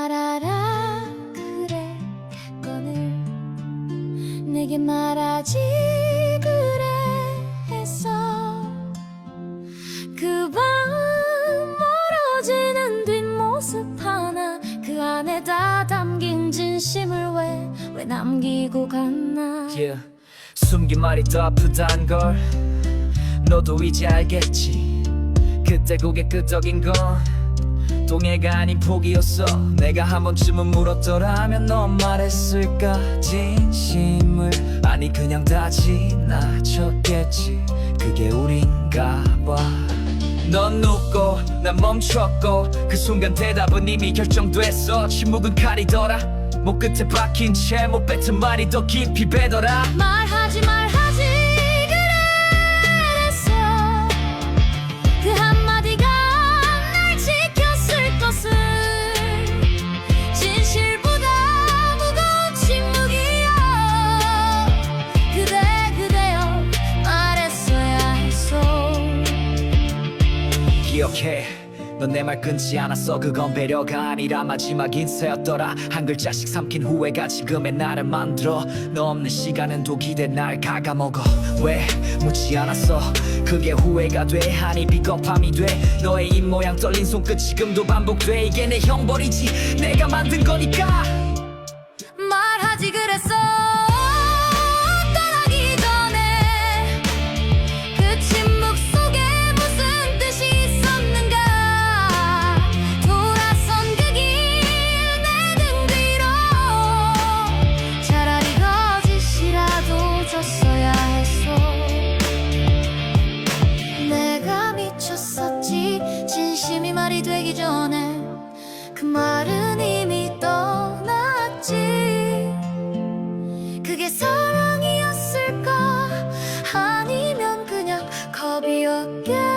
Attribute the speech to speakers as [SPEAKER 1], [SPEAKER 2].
[SPEAKER 1] 말하라. 그래 했거늘 내게 말하지 그래 했어 그 밤 멀어지는 뒷모습 하나. 그 안에 다 담긴 진심을 왜 왜 남기고 갔나?
[SPEAKER 2] Yeah. 숨긴 말이 더 아프단 걸. 너도 이제 알겠지. 그때 고개 끄덕인 건 동해가 아닌 포기였어. 내가 한 번쯤은 물었더라면 넌 말했을까? 진심을. 아니 그냥 다 지나쳤겠지. 그게 우린가 봐넌 눕고 난 멈췄고 그 순간 대답은 이미 결정됐어. 침묵은 칼이더라. 목 끝에 박힌 채 못 뱉은 말이 더 깊이 배더라.
[SPEAKER 1] 말하지 말하지
[SPEAKER 2] 기억해. 넌 내 말 끊지 않았어. 그건 배려가 아니라 마지막 인사였더라. 한 글자씩 삼킨 후회가 지금의 나를 만들어. 너 없는 시간은 독이 돼날 갉아먹어. 왜? 묻지 않았어. 그게 후회가 돼? 아니 비겁함이 돼? 너의 입모양 떨린 손끝 지금도 반복돼. 이게 내 형벌이지. 내가 만든 거니까 진심이
[SPEAKER 1] 말이 되기 전에 그 말은 이미 떠났지. 그게 사랑이었을까? 아니면 그냥 겁이었겠